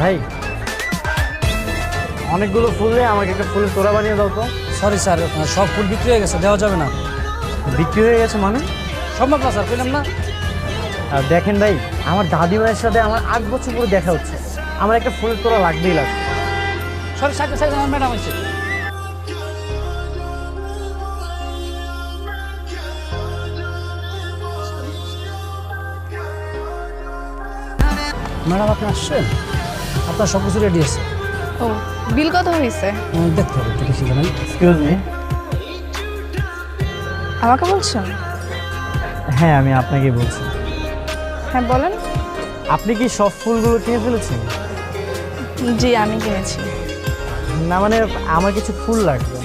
ভাই অনেকগুলো ফুল দিয়ে আমাকে একটা ফুলের তোড়া বানিয়ে দাও তো। সরি স্যার সব ফুল বিক্রি হয়ে গেছে দেওয়া যাবে না। বিক্রি হয়ে গেছে মানে? সম্ভব না স্যার কইলাম না। আর দেখেন ভাই আমার দাদিমায়ের সাথে আমার আট বছর পরে দেখা হচ্ছে। আমার একটা ফুলের তোড়া লাগবেই লাগবে। সরি সাইকেল সাইকেল আমার ম্যাডাম আছে। ম্যাডাম আপনি আসছেন? আপনার সব কিছু রেডি আছে? ও বিল কত হয়েছে? দেখতে হবে একটু বেশি জানেন এক্সকিউজ মি আমাকে বলছেন? হ্যাঁ আমি আপনাকে বলছি। হ্যাঁ বলেন। আপনি কি সব ফুলগুলো কিনে ফেলেছেন? জি আমি কিনেছি। না মানে আমার কিছু ফুল লাগবে।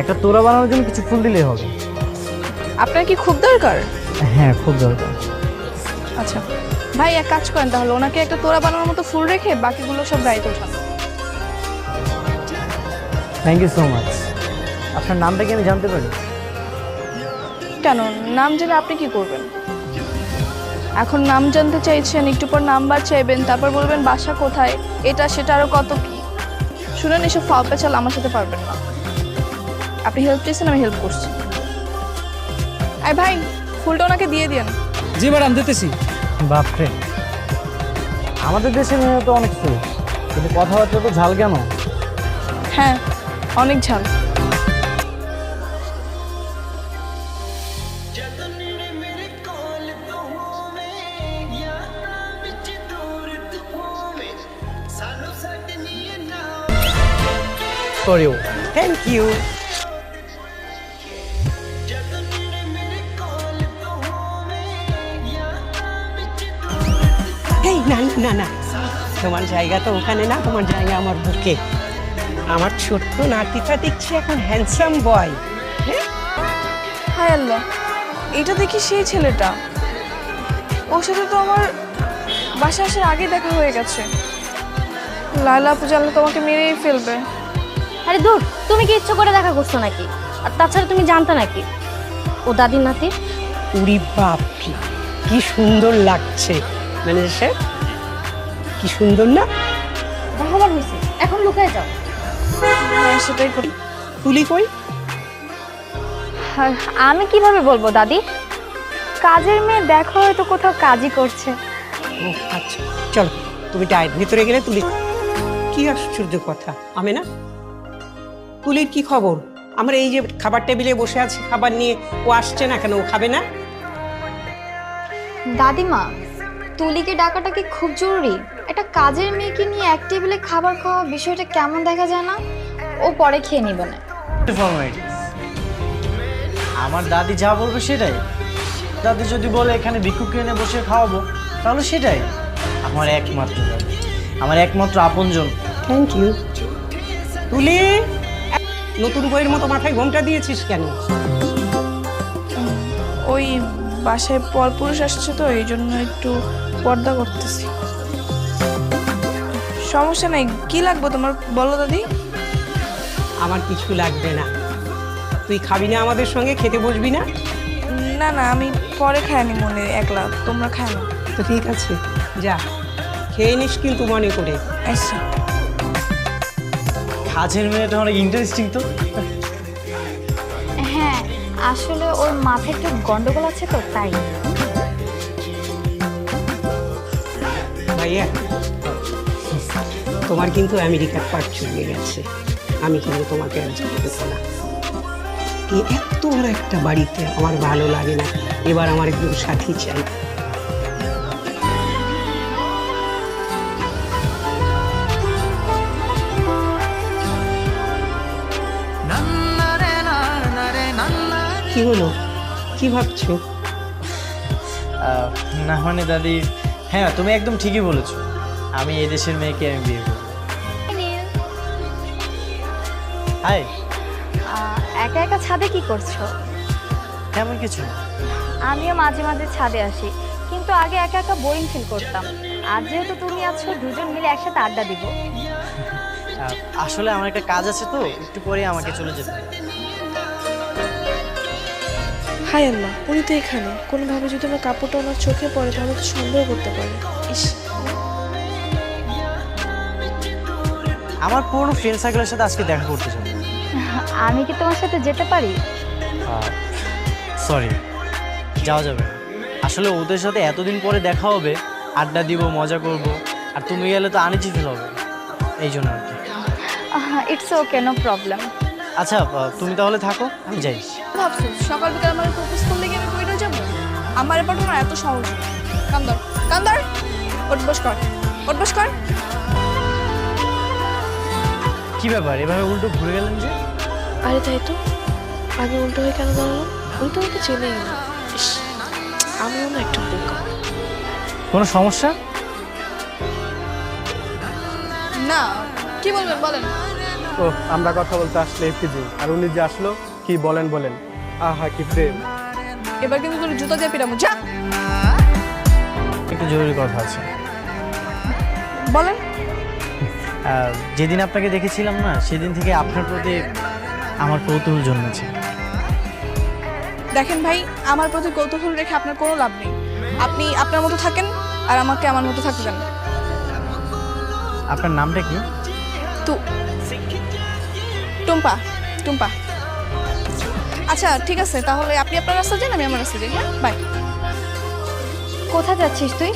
একটা তোড়া বানানোর জন্য কিছু ফুল দিলেই হবে। আপনার কি খুব দরকার? হ্যাঁ খুব দরকার। আচ্ছা। ভাই এক কাজ করেন তাহলে ওনাকে একটা তোড়া বানানোর মতো ফুল রেখে বাকিগুলো সব গাড়িতে ওঠান। থ্যাংক ইউ সো মাচ আপনার নামটা কি আমি জানতে পারি? কেন? নাম জেনে আপনি কি করবেন? এখন নাম জানতে চাইছেন একটু পর নাম্বার চাইবেন তারপর বলবেন বাসা কোথায় এটা সেটা আরও কত কি? শুনেন এসব ফাও পেঁচাল আমার সাথে পারবেন না। আপনি হেল্প চেয়েছেন আমি হেল্প করছি। আই ভাই ফুলটা ওনাকে দিয়ে দিন জি ম্যাডাম দিতেছি। বাপরে আমাদের দেশে মেয়ে তো অনেক কিছু কিন্তু কথাবার্তা তো ঝাল কেন হ্যাঁ অনেক ঝাল for you. Oh। Thank you. না না, তোমার জায়গা তো ওখানে না তোমার জায়গা আমার বুকে। আমার ছোট্ট নাতিটা দেখছি এখন হ্যান্ডসাম বয় হায়? আল্লাহ এটা দেখি সেই ছেলেটা। ওর সাথে তো আমার বাসা আসার আগে দেখা হয়ে গেছে। লালা আপু জানলে তোমাকে মেরেই ফেলবে। আরে দূর তুমি কি ইচ্ছে করে দেখা করছ নাকি? আর তাছাড়া তুমি জানতে নাকি? ও দাদির নাতি? উড়ি বাপ কি কি সুন্দর লাগছে। মানে সে কি সুন্দর না? দেখাবার হয়েছে এখন লুকায় যাও। হ্যাঁ সেটাই করি। তুলি কই? আমি কীভাবে বলব দাদি? কাজের মেয়ে দেখো হয়তো কোথাও কাজই করছে। ও আচ্ছা। চলো তুমি ডায়ের ভিতরে গেলে তুলি। কি আশ্চর্য কথা। আমি না তুলির কি খবর? আমরা এই যে খাবার টেবিলে বসে আছি খাবার নিয়ে ও আসছে না কেন? ও খাবে না? দাদিমা তুলিকে ডাকাটা কি খুব জরুরি? একটা কাজের মেয়েকে নিয়ে এক টেবিলে খাবার খাওয়া বিষয়টা কেমন দেখা যায় না? ও পরে খেয়ে নিবে না। ফর্মালিটিস আমার দাদি যা বলবে সেটাই। দাদি যদি বলে এখানে ভিক্ষুক এনে বসে খাওয়াবো তাহলে সেটাই। আমার একমাত্র দাদি। আমার একমাত্র আপনজন। থ্যাংক ইউ তুলি! নতুন বইয়ের মতো মাথায় ঘোমটা দিয়েছিস কেন? ওই বাসায় পরপুরুষ আসছে তো এই জন্য একটু পর্দা করতেছি। সমস্যা নাই। কি লাগবে তোমার? বলো দাদি। আমার কিছু লাগবে না। তুই খাবি না আমাদের সঙ্গে? খেতে বসবি না? না না আমি পরে খাইনি মনে একলা। তোমরা খাই না। তো ঠিক আছে যা। খেয়ে নিস কিন্তু মনে করে। আচ্ছা। কাজের মেয়েটা অনেক ইন্টারেস্টিং তো। হ্যাঁ আসলে ওর মাথায় একটু গন্ডগোল আছে তো তাই। ভাইয়া তোমার কিন্তু আমেরিকার পাট চলে গেছে। আমি কিন্তু তোমাকে আর যেতে দেবো না। এই এত বড় একটা বাড়িতে আমার ভালো লাগে না। এবার আমার একজন সাথী চাই। কি হলো? কি ভাবছ? না মানে দাদি হ্যাঁ তুমি একদম ঠিকই বলেছ। আমি এদেশের মেয়েকে আমি বিয়ে করব। হাই। একা একা ছাদে কি করছ? তেমন কিছু না। আমিও মাঝে মাঝে ছাদে আসি কিন্তু আগে একা একা বোরিং ফিল করতাম। আজ যেহেতু তুমি আছো দুজন মিলে একসাথে আড্ডা দিব। আসলে আমার একটা কাজ আছে তো একটু পরে আমাকে চলে যেতে হবে। হাই আল্লাহ উনি তো এখানে। কোনোভাবে যদি আমার কাপড়টা ওনার চোখে পড়ে তাহলে তো সন্দেহ করতে পারে। ইস। আমার পুরনো ফ্রেন্ড সার্কেলের সাথে আজকে দেখা করতে চাই আমি কি তোমার সাথে যেতে পারি? সরি যাওয়া যাবে না। আসলে ওদের সাথে এতদিন পরে দেখা হবে আড্ডা দিব মজা করব আর তুমি গেলে তো আনিচি ফিল হবে এই জন্য আর কি। ইটস ওকে নো প্রবলেম আচ্ছা তুমি তাহলে থাকো আমি যাই। ভাবছ সকাল বিকাল আমার প্রপোজ করলে কি আমি কইটা যাব? আমার এবার না এত সহজ। কান্দর কান্দর ওঠ বস কর ওঠ বস কর। কি ব্যাপার? এভাবে উল্টো ঘুরে গেলেন যে? আরে তাই তো। আমি উল্টো হয়ে কেন দাঁড়ালাম উনি তো আমাকে চেনেই না। ইস আমিও না একটা বোকা কোনো সমস্যা? না কি বলবেন বলেন। ও আমরা কথা বলতে আসলে এফটিজি। আর উনি যে আসলো কি বলেন বলেন। আহা কি প্রেম। এবার কিন্তু তোর জুতা দিয়ে পিরামো যা। একটু জরুরি কথা আছে। বলেন। যেদিন আপনাকে দেখেছিলাম না সেদিন থেকে আপনার প্রতি আমার কৌতূহল জন্মেছে। দেখেন ভাই আমার প্রতি কৌতূহল রেখে আপনার কোনো লাভ নেই। আপনি আপনার মতো থাকেন আর আমাকে আমার মতো থাকতে দেন। আপনার নামটা কি? তু টুম্পা টুম্পা। আচ্ছা ঠিক আছে তাহলে আপনি আপনার রাস্তা যান আমি আমার রাস্তা যাই হ্যাঁ? বাই। কোথায় যাচ্ছিস তুই?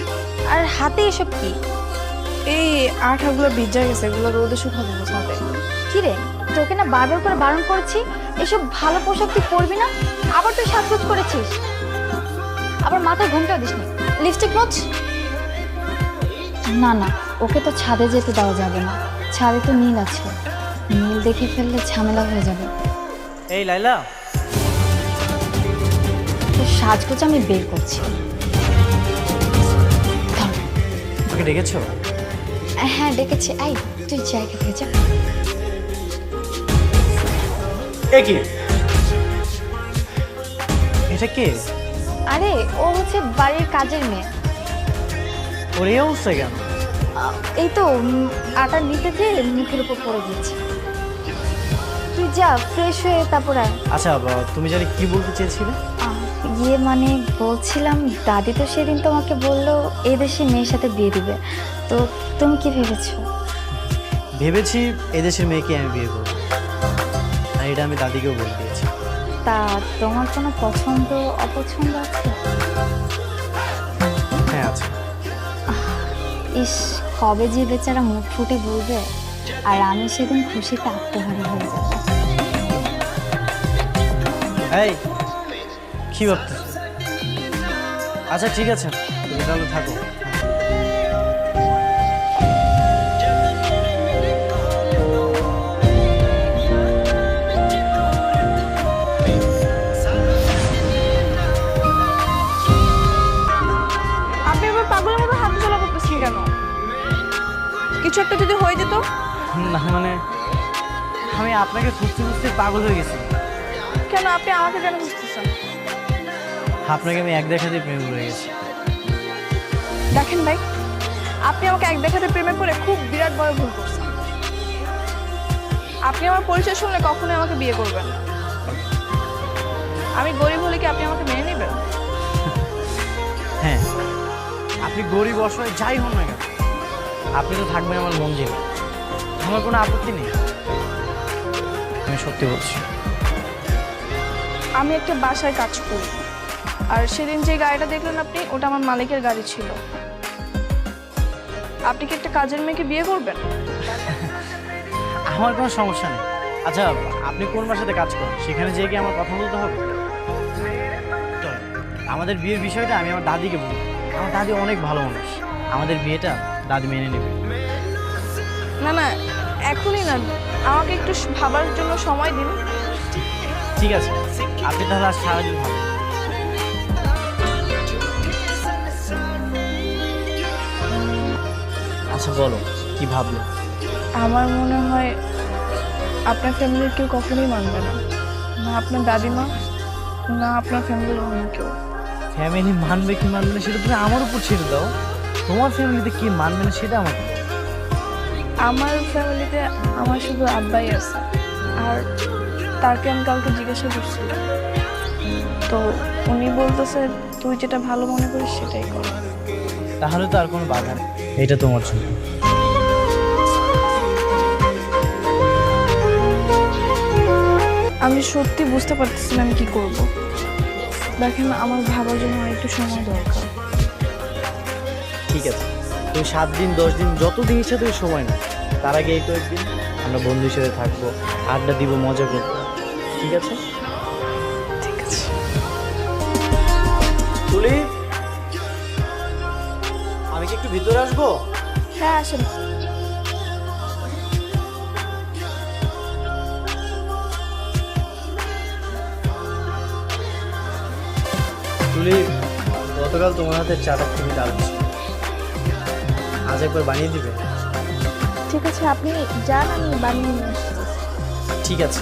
আর হাতে এসব কি? এই আঠাগুলো ভিজা গেছে এগুলো রোদে শুকাবো বোঝাতে কি রে তোকে না বারবার করে বারণ করেছি? এসব ভালো পোশাক তুই পরবি না? আবার তুই সাজগোজ করেছিস। আবার মাথায় ঘুমটাও দিস না। লিপস্টিক মোচ না না ওকে তো ছাদে যেতে দেওয়া যাবে না। ছাদে তো নীল আছে। নীল দেখে ফেললে ঝামেলা হয়ে যাবে। এই লাইলা। তো সাজগোজ আমি বের করছি। ডেকেছো? হ্যাঁ ডেকেছি। আই তুই জায়গা থেকে যা। এ কি? এটা কে? আরে ও হচ্ছে বাড়ির কাজের মেয়ে। ওর অবস্থা কেন? আহ, এই তো উম, আটা নিতে যেয়ে মুখের উপর পড়ে গেছে তুই যা ফ্রেশ হয়ে তারপর আয়। আচ্ছা বা- তুমি জানি কি বলতে চেয়েছিলে? আহ, ইয়ে মানে বলছিলাম দাদি তো সেদিন তোমাকে বলল এই দেশে মেয়ের সাথে বিয়ে দিবে। তো তুমি কি ভেবেছো? ভেবেছি এদেশের মেয়েকে আমি বিয়ে করব। আর এটা আমি দাদিকেও বলে দিয়েছি। তা তোমার কোনো পছন্দ অপছন্দ আছে? হ্যাঁ আছে। ইস কবে যে বেচারা মুখ ফুটে বলবে আর আমি সেদিন খুশিতে আত্মহারা হয়ে যাব। এই কি ভাবতেছ আচ্ছা ঠিক আছে তুমি তাহলে থাকো। কেন? কিছু একটা যদি হয়ে যেত? না মানে আমি আপনাকে খুঁজতে খুঁজতে পাগল হয়ে গেছি। কেন আপনি আমাকে কেন বুঝতেছেন আপনাকে আমি এক দেখাতে প্রেম করে গেছি। দেখেন ভাই আপনি আমাকে এক দেখাতে প্রেমে পড়ে খুব বিরাট বড় ভুল করছেন। আপনি আমার পরিচয় শুনলে কখনোই আমাকে বিয়ে করবেন না। আমি গরিব হলে কি আপনি আমাকে মেনে নেবেন? হ্যাঁ আপনি গরিব অসহায় যাই হন না কেন? আপনি তো থাকবেন আমার মন জেনে আমার কোনো আপত্তি নেই। আমি সত্যি বলছি। আমি একটা বাসায় কাজ করি। আর সেদিন যে গাড়িটা দেখলেন আপনি ওটা আমার মালিকের গাড়ি ছিল। আপনি কি একটা কাজের মেয়েকে বিয়ে করবেন? আমার কোনো সমস্যা নেই। আচ্ছা আপনি কোন বাসাতে কাজ করেন? সেখানে যেয়ে কি আমার কথা বলতে হবে? আমাদের বিয়ের বিষয়টা আমি আমার দাদিকে বলি আমার দাদি অনেক ভালো মানুষ। আমাদের বিয়েটা দাদি মেনে নেবে। না না এখনই না। আমাকে একটু ভাবার জন্য সময় দিন। ঠিক আছে। আপনি তাহলে আজ সারাদিন ভালো আচ্ছা বলো কি ভাবলো? আমার মনে হয় আপনার ফ্যামিলির কেউ কখনোই মানবে না। না আপনার দাদিমা না আপনার ফ্যামিলির অন্য কেউ। ফ্যামিলি মানবে কি মানবে না সেটা তুমি আমার উপর ছেড়ে দাও। তোমার ফ্যামিলিতে কি মানবে না সেটা আমাকে বলো। আমার ফ্যামিলিতে আমার শুধু আব্বাই আছে। আর তাকে আমি কালকে জিজ্ঞাসা করছি তো উনি বলতেছে তুই যেটা ভালো মনে করিস সেটাই কর। তাহলে তো আর কোনো বাধা নেই। এটা তোমার জন্য। আমি সত্যি বুঝতে পারতেছি না আমি কি করব। দেখেন আমার ভাবার জন্য একটু সময় দরকার। ঠিক আছে। তুমি সাত দিন দশ দিন যত দিন ইচ্ছা তুমি সময় না তার আগে এই কয়েকদিন আমরা বন্ধু হিসেবে থাকব আড্ডা দিব মজা করব। ঠিক আছে? ঠিক আছে। তুলি আমি কি একটু ভিতরে আসব? হ্যাঁ আসেন। তুলি গতকাল তোমার হাতের চাটা খুবই দারুণ ছিল। আজ একবার বানিয়ে দিবে? ঠিক আছে আপনি যান আমি বানিয়ে নিয়ে আসছি। ঠিক আছে।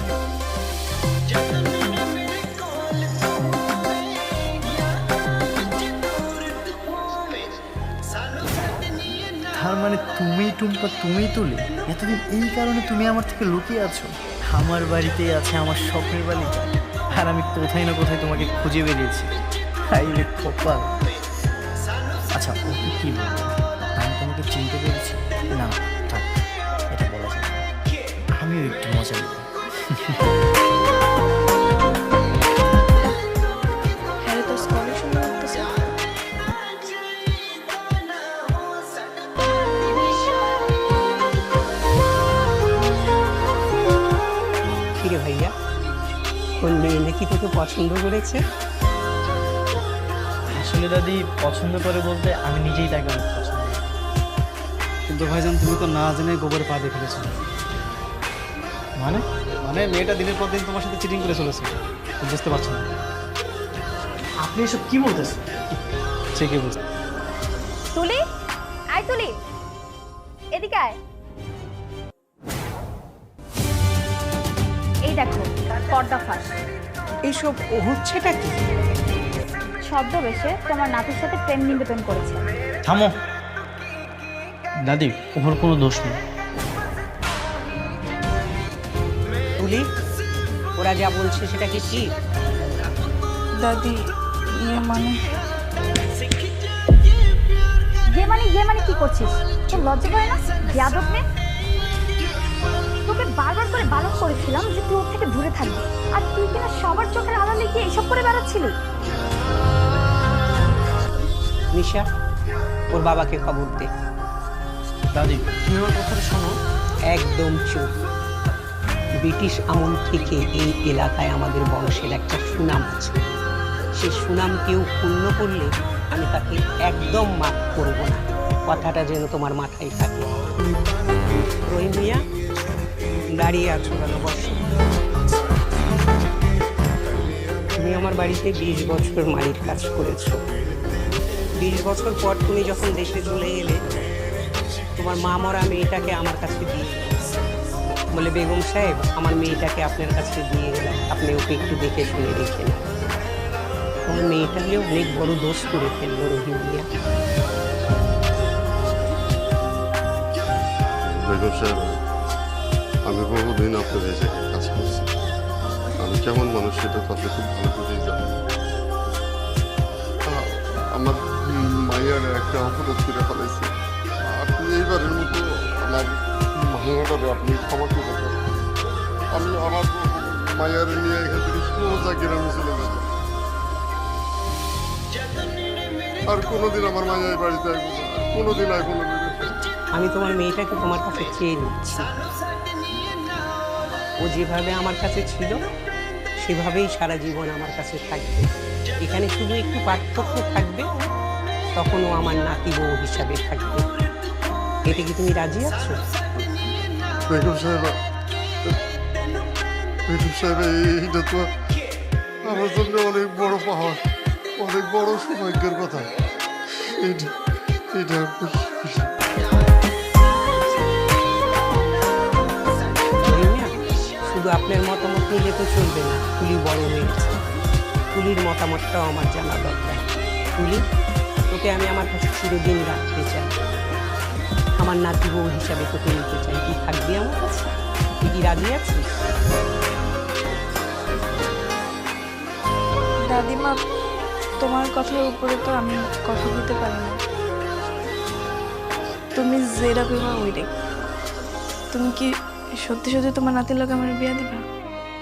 তার মানে তুমি টুম্পা তুমি তুলি? এতদিন এই কারণে তুমি আমার থেকে লুকিয়ে আছো? আমার বাড়িতেই আছে আমার স্বপ্নের বালিকা আর আমি কোথায় না কোথায় তোমাকে খুঁজে বেরিয়েছি। হাই রে কপাল আচ্ছা ও কি বলব আমি তোমাকে চিনতে পেরেছি। না থাক এটা বলা যাবে না। আমিও একটু মজা নেব। হ্যাঁ ভাইয়া কোন মেয়ে নাকি তোকে পছন্দ করেছে? আসলে দাদি পছন্দ করে বলতে আমি নিজেই তাকে অনেক পছন্দ করি। কিন্তু ভাইজান তুমি তো না জেনে গোবরে পা দিয়ে ফেলেছো। মানে? মানে মেয়েটা দিনের পর দিন তোমার সাথে চিটিং করে চলেছে। বুঝতে পারছ না। আপনি এসব কি বলতেছেন? ঠিকই বুঝতে তুলি? আয় তুলি। এদিকে আয়। এই দেখো পর্দা ফাঁস। এইসব হচ্ছেটা কি? ছদ্মবেশে তোমার নাতির সাথে প্রেম নিবেদন করেছে। থামো। দাদি ওর কোনো দোষ নেই। তুলি ওরা যা বলছে সেটা কি ঠিক? দাদি ইয়ে মানে? যে মানে যে মানে কি করছিস? তোর লজ্জা করে না? যাদব নে তোকে বারবার করে বারণ করেছিলাম যে তুই ওর থেকে দূরে থাকবি। আর তুই কিনা সবার চোখের আড়ালে গিয়ে এসব করে বেড়াচ্ছিলি? নিশা ওর বাবাকে খবর দে। দাদি তুমি আমার কথাটা শোনো। একদম চুপ। ব্রিটিশ আমল থেকে এই এলাকায় আমাদের বংশের একটা সুনাম আছে। সে সুনাম কেউ পূর্ণ করলে আমি তাকে একদম মাফ করব না। কথাটা যেন তোমার মাথায় থাকে। রহিম মিয়া দাঁড়িয়ে আছো কেন? বসো। তুমি আমার বাড়িতে বিশ বছর মালির কাজ করেছ। বিশ বছর পর তুমি যখন দেশে চলে এলে, তোমার মা মরা মেয়েটাকে আমার কাছে দিয়ে বলে, বেগম সাহেব, আমার মেয়েটাকে আপনার কাছে দিয়ে গেলাম আপনি ওকে একটু দেখে শুনে রেখে তোমার মেয়েটা যে অনেক বড় দোষ করে ফেলল রহিম বেগম সাহেব, আমি বহুদিন জায়গায় কাজ করছি। আমি কেমন মানুষ সেটা তো খুব ভালো আমি তোমার মেয়েটাকে তোমার কাছে চেয়ে নিচ্ছি। ও যেভাবে আমার কাছে ছিল, সেভাবেই সারা জীবন আমার কাছে থাকবে। এখানে শুধু একটু পার্থক্য থাকবে তখন ও আমার নাতি বউ হিসাবে থাকবে। এতে কি তুমি রাজি আছো? বেগম সাহেব বেগম সাহেব এইটা তো আমার জন্য অনেক বড় পাহাড় অনেক বড় সৌভাগ্যের কথা। এইটা শুধু আপনার মতামত নিলে তো চলবে না। তুলি বড় হয়েছে তুলির মতামতটাও আমার জানা দরকার। তুলি তোকে আমি আমার কাছে চিরদিন রাখতে চাই। আমার নাতি বউ হিসাবে তোকে নিতে চাই। তুই থাকবি আমার কাছে? তুই কি রাজি আছিস? দাদিমা তোমার কথার উপরে তো আমি কথা বলতে পারি না। তুমি যেটা পেবা ওইটাই তুমি কি সত্যি সত্যি তোমার নাতির লোক আমার বিয়ে দিবা?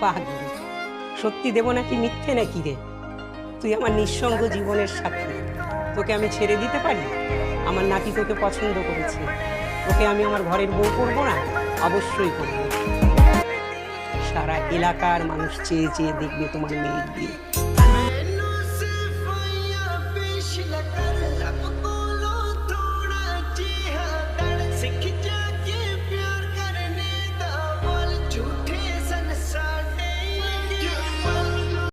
পাগল। সত্যি দেব নাকি মিথ্যে নাকি রে? তুই আমার নিঃসঙ্গ জীবনের সাথী তোকে আমি ছেড়ে দিতে পারি? আমার নাতি তোকে পছন্দ করেছে। তোকে আমি আমার ঘরের বউ করব না, অবশ্যই করব। সারা এলাকার মানুষ চেয়ে চেয়ে দেখবে তোমার মেয়ের বিয়ে